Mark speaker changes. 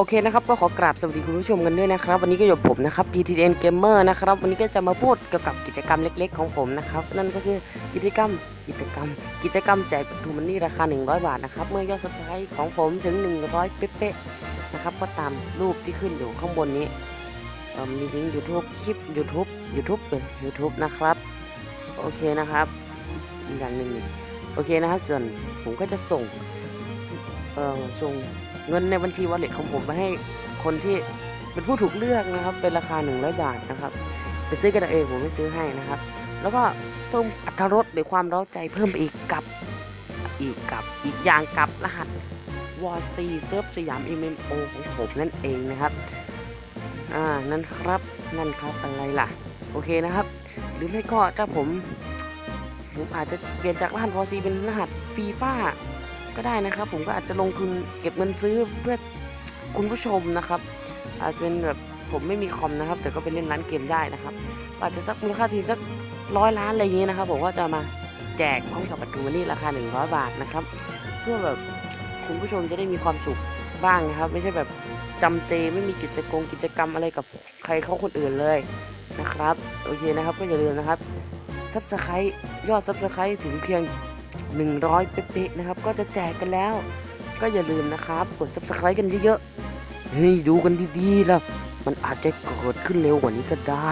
Speaker 1: โอเคนะครับก็ขอกราบสวัสดีคุณผู้ชมกันด้วยนะครับ วันนี้ก็อยู่ผมนะครับ PTN Gamer นะครับ วันนี้ก็จะมาพูดเกี่ยวกับกิจกรรมเล็ก ๆ ของผมนะครับ นั่นก็คือกิจกรรมกิจกรรม กิจกรรมแจกทูมันนี่ราคา 100 บาทนะครับ เมื่อยอดซับสไครต์ของผมถึง 100 เป๊ะๆนะครับก็ตามรูปที่ขึ้นอยู่ข้างบนนี้มีลิงก์ YouTube คลิป YouTube YouTube เออ YouTube นะครับ โอเคนะครับอีกอย่างหนึ่งโอเคนะครับ ส่วนผมก็จะส่ง อ่อส่งเงินในบัญชีวอลเล็ตของผมไปให้คนที่เป็นผู้ถูกเลือกนะครับ เป็นราคา 100 บาทนะครับ ไปซื้อกันเองผมไม่ซื้อให้นะครับ แล้วก็เพิ่มอัตรสหรือความร้าใจเพิ่มไปอีกกับอีกกับอีกอย่างกับรหัสวอร์ซีเซิร์ฟสยาม MMO ของผมนั่นเองนะครับ อ่า นั่นครับ นั่นครับอะไรล่ะ โอเคนะครับ หรือไม่ก็ถ้าผม ผมอาจจะเปลี่ยนจากรหัสวอร์ซีเป็นรหัสฟีฟ่า ก็ได้นะครับ ผมก็อาจจะลงทุนเก็บเงินซื้อเพื่อคุณผู้ชมนะครับ อาจจะเป็นแบบผมไม่มีคอมนะครับ แต่ก็ไปเล่นร้านเกมได้นะครับ อาจจะสักมูลค่าทีมสักร้อยล้านอะไรอย่างนี้นะครับผมก็จะมาแจกพร้อมกับประตูนี่ราคา 100 บาทนะครับ เพื่อแบบคุณผู้ชมจะได้มีความสุขบ้างนะครับ ไม่ใช่แบบจำเจไม่มีกิจกรรมกิจกรรมอะไรกับใครเขาคนอื่นเลยนะครับ โอเคนะครับก็อย่าลืมนะครับซับสไครต์ยอดซับสไครต์ถึงเพียง 100 เป๊ะๆนะครับ ก็จะแจกกันแล้ว ก็อย่าลืมนะครับ กด subscribe กันเยอะๆเฮ้ยดูกันดีๆแล้วมันอาจจะเกิดขึ้นเร็วกว่านี้ก็ได้